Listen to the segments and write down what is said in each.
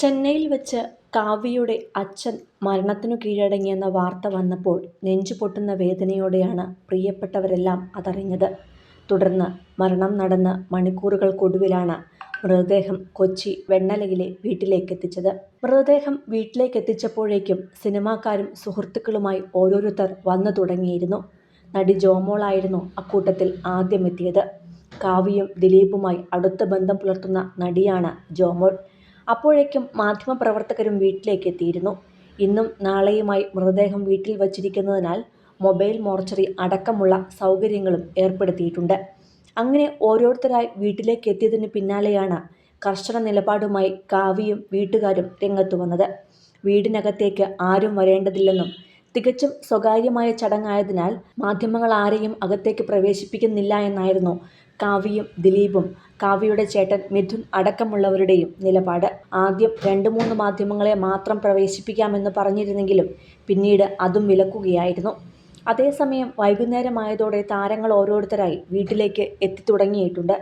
ചെന്നൈയിൽ വെച്ച് കാവ്യയുടെ അച്ഛൻ മരണത്തിനു കീഴടങ്ങിയെന്ന വാർത്ത വന്നപ്പോൾ നെഞ്ചു പൊട്ടുന്ന വേദനയോടെയാണ് പ്രിയപ്പെട്ടവരെല്ലാം അതറിഞ്ഞത്. തുടർന്ന് മരണം നടന്ന് മണിക്കൂറുകൾക്കൊടുവിലാണ് മൃതദേഹം കൊച്ചി വെണ്ണലയിലെ വീട്ടിലേക്കെത്തിച്ചത്. മൃതദേഹം വീട്ടിലേക്കെത്തിച്ചപ്പോഴേക്കും സിനിമാക്കാരും സുഹൃത്തുക്കളുമായി ഓരോരുത്തർ വന്നു തുടങ്ങിയിരുന്നു. നടി ജോമോളായിരുന്നു അക്കൂട്ടത്തിൽ ആദ്യമെത്തിയത്. കാവ്യയും ദിലീപുമായി അടുത്ത ബന്ധം പുലർത്തുന്ന നടിയാണ് ജോമോൾ. അപ്പോഴേക്കും മാധ്യമപ്രവർത്തകരും വീട്ടിലേക്ക് എത്തിയിരുന്നു ഇന്നും നാളെയുമായി മൃതദേഹം വീട്ടിൽ വച്ചിരിക്കുന്നതിനാൽ മൊബൈൽ മോർച്ചറി അടക്കമുള്ള സൗകര്യങ്ങളും ഏർപ്പെടുത്തിയിട്ടുണ്ട്. അങ്ങനെ ഓരോരുത്തരായി വീട്ടിലേക്ക് എത്തിയതിന് പിന്നാലെയാണ് കർശന നിലപാടുമായി കാവിയും വീട്ടുകാരും രംഗത്തു വന്നത് വീടിനകത്തേക്ക് ആരും വരേണ്ടതില്ലെന്നും തികച്ചും സ്വകാര്യമായ ചടങ്ങായതിനാൽ മാധ്യമങ്ങൾ ആരെയും അകത്തേക്ക് പ്രവേശിപ്പിക്കുന്നില്ല എന്നായിരുന്നു കാവ്യയും ദിലീപും കാവ്യയുടെ ചേട്ടൻ മിഥുൻ അടക്കമുള്ളവരുടെയും നിലപാട്. ആദ്യം രണ്ട് മൂന്ന് മാധ്യമങ്ങളെ മാത്രം പ്രവേശിപ്പിക്കാമെന്ന് പറഞ്ഞിരുന്നെങ്കിലും പിന്നീട് അതും വിലക്കുകയായിരുന്നു. അതേസമയം വൈകുന്നേരമായതോടെ താരങ്ങൾ ഓരോരുത്തരായി വീട്ടിലേക്ക് എത്തിത്തുടങ്ങിയിട്ടുണ്ട്.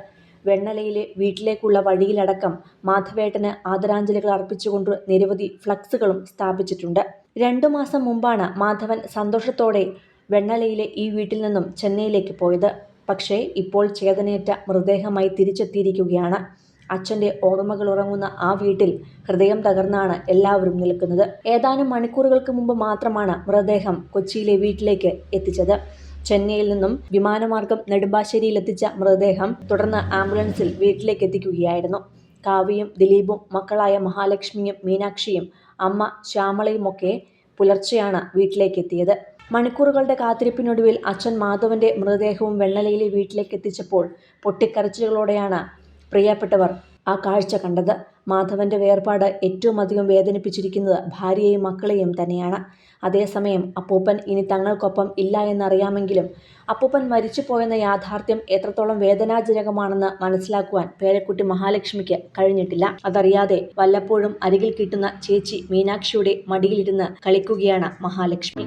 വെണ്ണലയിലെ വീട്ടിലേക്കുള്ള വഴിയിലടക്കം മാധവേട്ടന് ആദരാഞ്ജലികൾ അർപ്പിച്ചുകൊണ്ട് നിരവധി ഫ്ലക്സുകളും സ്ഥാപിച്ചിട്ടുണ്ട്. രണ്ടു മാസം മുമ്പാണ് മാധവൻ സന്തോഷത്തോടെ വെണ്ണലയിലെ ഈ വീട്ടിൽ നിന്നും ചെന്നൈയിലേക്ക് പോയത്. പക്ഷേ ഇപ്പോൾ ചേതനേറ്റ മൃതദേഹമായി തിരിച്ചെത്തിയിരിക്കുകയാണ്. അച്ഛന്റെ ഓർമ്മകൾ ഉറങ്ങുന്ന ആ വീട്ടിൽ ഹൃദയം തകർന്നാണ് എല്ലാവരും നിൽക്കുന്നത്. ഏതാനും മണിക്കൂറുകൾക്ക് മുമ്പ് മാത്രമാണ് മൃതദേഹം കൊച്ചിയിലെ വീട്ടിലേക്ക് എത്തിച്ചത്. ചെന്നൈയിൽ നിന്നും വിമാനമാർഗം നെടുമ്പാശ്ശേരിയിലെത്തിച്ച മൃതദേഹം തുടർന്ന് ആംബുലൻസിൽ വീട്ടിലേക്ക് എത്തിക്കുകയായിരുന്നു കാവ്യയും ദിലീപും മക്കളായ മഹാലക്ഷ്മിയും മീനാക്ഷിയും അമ്മ ശ്യാമളയുമൊക്കെ പുലർച്ചെയാണ് വീട്ടിലേക്കെത്തിയത്. മണിക്കൂറുകളുടെ കാത്തിരിപ്പിനൊടുവിൽ അച്ഛൻ മാധവന്റെ മൃതദേഹവും വെള്ളലയിലെ വീട്ടിലേക്ക് എത്തിച്ചപ്പോൾ പൊട്ടിക്കരച്ചിലുകളോടെയാണ് പ്രിയപ്പെട്ടവർ ആ കാഴ്ച കണ്ടത്. മാധവന്റെ വേർപാട് ഏറ്റവും അധികം വേദനിപ്പിച്ചിരിക്കുന്നത് ഭാര്യയെയും മക്കളെയും തന്നെയാണ്. അതേസമയം അപ്പൂപ്പൻ ഇനി തങ്ങൾക്കൊപ്പം ഇല്ല എന്നറിയാമെങ്കിലും അപ്പൂപ്പൻ മരിച്ചുപോയെന്ന യാഥാർത്ഥ്യം എത്രത്തോളം വേദനാജനകമാണെന്ന് മനസ്സിലാക്കുവാൻ പേരക്കുട്ടി മഹാലക്ഷ്മിക്ക് കഴിഞ്ഞിട്ടില്ല. അതറിയാതെ വല്ലപ്പോഴും അരികിൽ കിട്ടുന്ന ചേച്ചി മീനാക്ഷിയുടെ മടിയിലിരുന്ന് കളിക്കുകയാണ് Mahalakshmi.